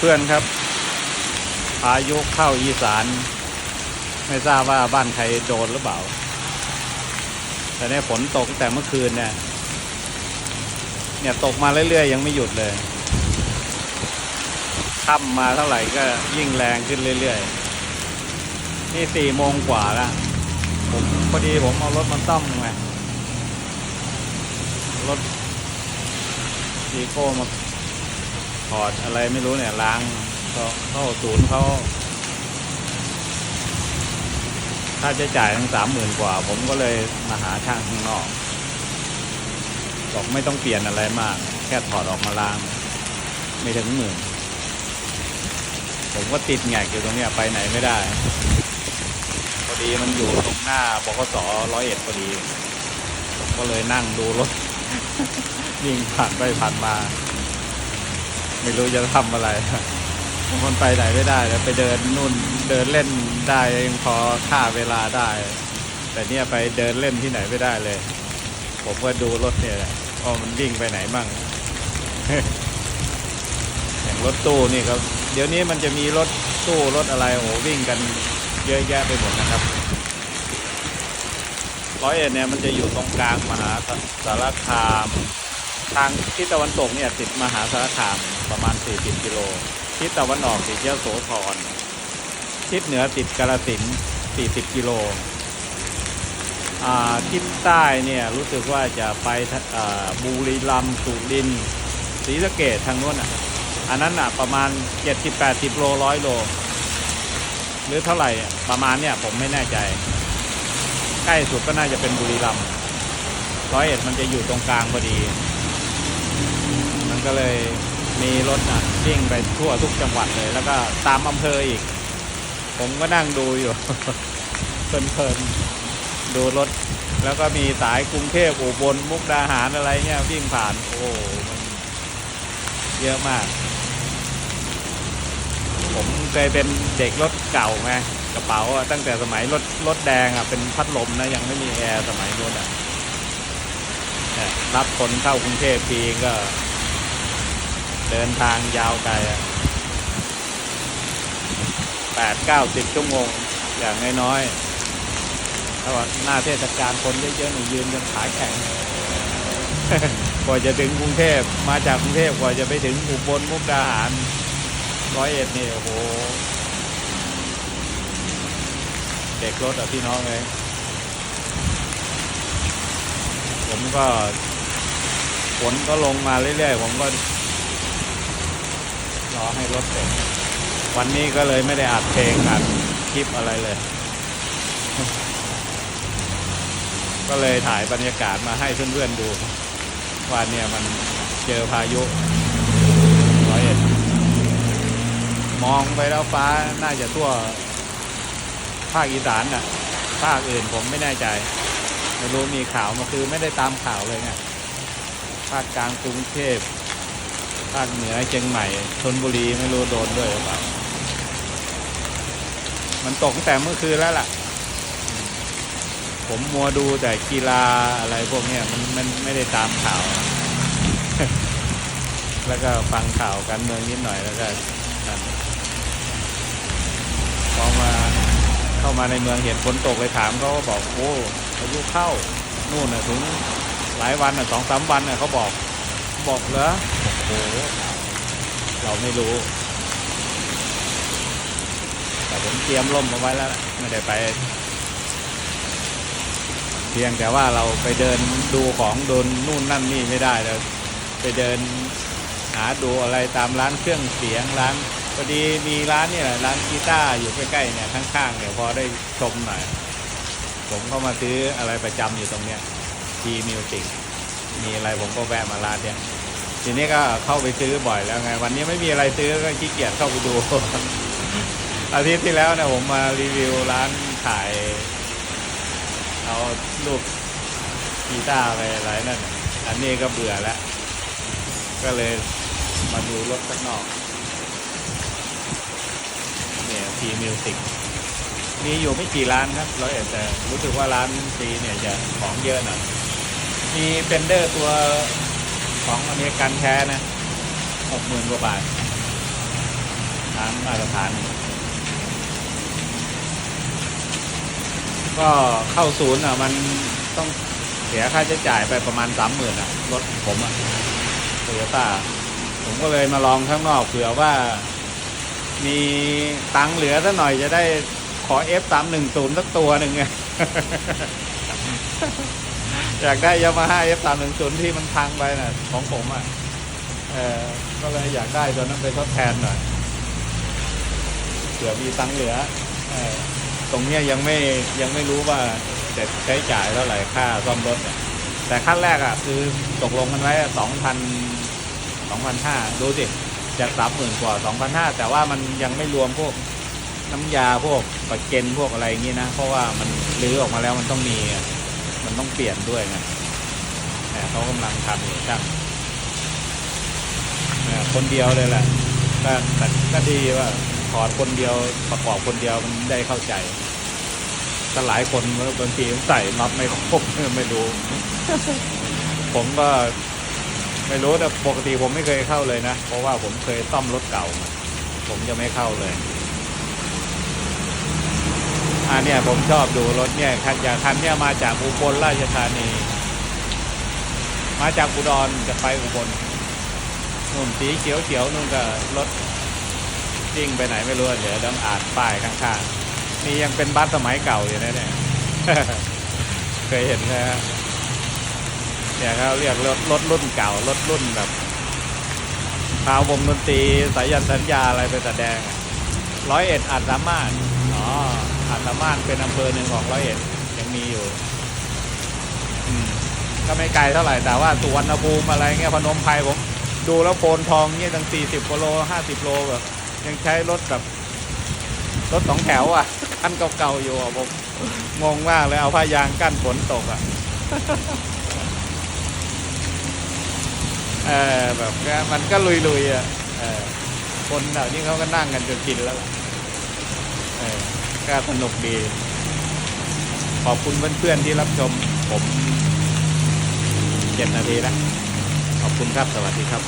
เพื่อนๆครับพายุเข้าอีสาน ไม่ทราบว่าบ้านใครโดนหรือเปล่า แต่เนี่ยฝนตกตั้งแต่เมื่อคืนเนี่ย เนี่ยตกมาเรื่อยๆ ยังไม่หยุดเลยค่ำมาเท่าไหร่ก็ยิ่งแรงขึ้นเรื่อยๆ นี่สี่โมงกว่าแล้ว ผมพอดีผมเอารถมาซ่อมไงรถดีโก้มา ถอดอะไรไม่รู้เนี่ยล้างก็เข้าศูนย์เขาค่าใช้จ่ายทั้งสามหมื่นกว่า ผมก็เลยมาหาช่างข้างนอก บอกไม่ต้องเปลี่ยนอะไรมาก แค่ถอดออกมาล้าง ไม่ถึงหมื่นผมก็ติดแงกอยู่ตรงเนี้ยไปไหนไม่ได้พอดีมันอยู่ตรงหน้าบกสร้อยเอ็ดพอดีผมก็เลยนั่งดูรถ วิ่งผ่านไปผ่านมา ไม่รู้จะทำอะไรบางคนไปไหนไม่ได้แล้วไปเดินนู่นเดินเล่นได้ยังพอฆ่าเวลาได้ แต่เนี่ยไปเดินเล่นที่ไหนไม่ได้เลย ผมก็ดูรถเนี่ยแหละว่ามันวิ่งไปไหนมั่งอย่างรถตู้นี่ครับ เดี๋ยวนี้มันจะมีรถตู้รถอะไรโอ้วิ่งกันเยอะแยะไปหมดนะครับร้อยเอ็ดเนี่ยมันจะอยู่ตรงกลางมหาสารคาม ทางทิศตะวันตกเนี่ยติดมหาสารคามประมาณ 40 กิโล ทิศตะวันออกติดเยโสธร ทิศเหนือติดกาฬสิน40 กิโล ทิศใต้เนี่ยรู้สึกว่าจะไปะบุรีรัมย์สุรินทร์ศรีสะเกดทางโน้นอะ อันนั้นอะประมาณ 70-80 โลร้อยโล หรือเท่าไหร่ประมาณเนี่ยผมไม่แน่ใจ ใกล้สุดก็น่าจะเป็นบุรีรัมย์ร้อยเอ็ดมันจะอยู่ตรงกลางพอดี มันก็เลยมีรถนะวิ่งไปทั่วทุกจังหวัดเลย แล้วก็ตามอำเภออีก ผมก็นั่งดูอยู่เพลินๆดูรถ แล้วก็มีสายกรุงเทพอุบลมุกดาหารอะไรเงี้ยวิ่งผ่าน โอ้โหมันเยอะมาก ผมเคยเป็นเด็กรถเก่าไงกระเป๋าตั้งแต่สมัยรถรถแดงอะเป็นพัดลมนะยังไม่มีแอร์สมัยนู้นอะ รับคนเข้ากรุงเทพทีก็ เดินทางยาวไกลอะแปดเก้าสิบชั่วโมง อย่างน้อยๆถ้าว่าหน้าเทศกาลคนเยอะๆหนูยืนจนขาแข็งกว่าจะถึงกรุงเทพมาจากกรุงเทพกว่าจะไปถึงอุบลมุกดาหารร้อยเอ็ดนี่โอ้โห เด็กรถอะพี่น้องเลย ผมก็ฝนก็ลงมาเรื่อยๆ ผมก็รอให้รถเสร็จ วันนี้ก็เลยไม่ได้อัดเพลงอัดคลิปอะไรเลย ก็เลยถ่ายบรรยากาศมาให้เพื่อนๆดู ว่าเนี่ยมันเจอพายุร้อยเอ็ดมองไปแล้วฟ้าน่าจะทั่วภาคอีสานน่ะ ภาคอื่นผมไม่แน่ใจ ไม่รู้มีข่าวมาคือไม่ได้ตามข่าวเลยไงภาคกลางกรุงเทพภาคเหนือเชียงใหม่ชนบุรีไม่รู้โดนด้วยหรือเปล่ามันตกตั้งแต่เมื่อคืนแล้วล่ะ ผมมัวดูแต่กีฬาอะไรพวกเนี้ยมันมันไม่ได้ตามข่าว แล้วก็ฟังข่าวการเมืองนิดหน่อยแล้วก็นั่นพอมาเข้ามาในเมืองเห็นฝนตกเลยถามเขาก็บอกโอ้ พายุเข้านู่นน่ะถึงหลายวันน่ะสองสามวันน่ะเขาบอกบอกเหรอโอ้โหเราไม่รู้ แต่ผมเตรียมร่มเอาไว้แล้วไม่ได้ไป เพียงแต่ว่าเราไปเดินดูของโดนนู่นนั่นนี่ไม่ได้เลยไปเดินหาดูอะไรตามร้านเครื่องเสียงร้านพอดีมีร้านเนี่ยร้านกีตาร์อยู่ใกล้ๆเนี่ยข้างๆเนี่ยพอได้ชมหน่อย ผมก็มาซื้ออะไรประจำอยู่ตรงเนี้ยทีมิวสิกมีอะไรผมก็แวะมาร้านเนี่ยทีนี้ก็เข้าไปซื้อบ่อยแล้วไง วันนี้ไม่มีอะไรซื้อก็ขี้เกียจเข้าไปดู อาทิตย์ที่แล้วเนี่ยผมมารีวิวร้านขายเอาลูกกีตาร์ไปอะไรนั่น อันนี้ก็เบื่อแล้ว ก็เลยมาดูรถข้างนอก เนี่ยทีมิวสิก มีอยู่ไม่กี่ร้านครับร้อยเอ็ดแต่รู้สึกว่าร้านซีเนี่ยจะของเยอะหน่อยมีเฟนเดอร์ตัวของอเมริกันแท้นะหกหมื่นกว่าบาทตามมาตรฐาน ก็เข้าศูนย์อะ มันต้องเสียค่าใช้จ่ายไปประมาณสามหมื่นอะ รถผมอะโตโยต้าผมก็เลยมาลองข้างนอกเผื่อว่ามีตังค์เหลือสักหน่อยจะได้ ขอ F 3 1 0สักตัวหนึ่งไงอยากได้ยามาฮ่า F 3 1 0ที่มันพังไปน่ะ ของผมอะเออก็เลยอยากได้ตัวนั้นไปทดแทนหน่อยเผื่อมีตังเหลืออตรงเนี้ยยังไม่ยังไม่รู้ว่าจะใช้จ่ายเท่าไหร่ค่าซ่อมรถเนี่ยแต่ขั้นแรกอะ คือตกลงกันไว้สองพันสองพันห้าดูสิจากสามหมื่นกว่าสองพันห้าแต่ว่ามันยังไม่รวมพวก น้ำยาพวกปัจเจนพวกอะไรอย่างงี้นะ เพราะว่ามันรื้อออกมาแล้วมันต้องมีมันต้องเปลี่ยนด้วยไงแต่เขากำลังทำอยู่ช่างคนเดียวเลยแหละก็ก็ดีว่าถอดคนเดียวประกอบคนเดียวมันได้เข้าใจถ้าหลายคนบางทีใส่น็อตไม่ครบไม่รู้ ผมก็ไม่รู้แต่ปกติผมไม่เคยเข้าเลยนะ เพราะว่าผมเคยซ่อมรถเก่า ผมจะไม่เข้าเลย อันเนี้ยผมชอบดูรถเนี่ยคันอย่างคันเนี่ยมาจากอุบลราชธานี มาจากอุดรจะไปอุบลนุ่นสีเขียวเขียวๆนู่นก็รถจิ้งไปไหนไม่รู้เดี๋ยวต้องอ่านป้ายข้างๆนี่ยังเป็นบัสสมัยเก่าอยู่นะเนี่ยเคยเห็นนะฮะเนี่ยเขาเรียกรถรถรุ่นเก่ารถรุ่นแบบพาวงดนตรีสายยันสัญญาอะไรไปแสดงร้อยเอ็ดอัดสามารถอ๋อ อัดสามารถเป็นอำเภอหนึ่งของร้อยเอ็ดยังมีอยู่ก็ไม่ไกลเท่าไหร่แต่ว่าสุวรรณภูมิอะไรเงี้ยพนมไพรผมดูแล้วโพนทองเนี่ยตั้งสี่สิบกิโลห้าสิบโลแบบยังใช้รถแบบรถสองแถวอะคันเก่าๆอยู่อะผมงงมากเลยเอาผ้ายางกั้นฝนตกอะเออแบบมันก็ลุยๆอะคนเหล่านี้เขาก็นั่งกันจนกินแล้วเออ ก็สนุกดี ขอบคุณเพื่อนๆที่รับชมผมเจ็ดนาทีแล้วขอบคุณครับ สวัสดีครับ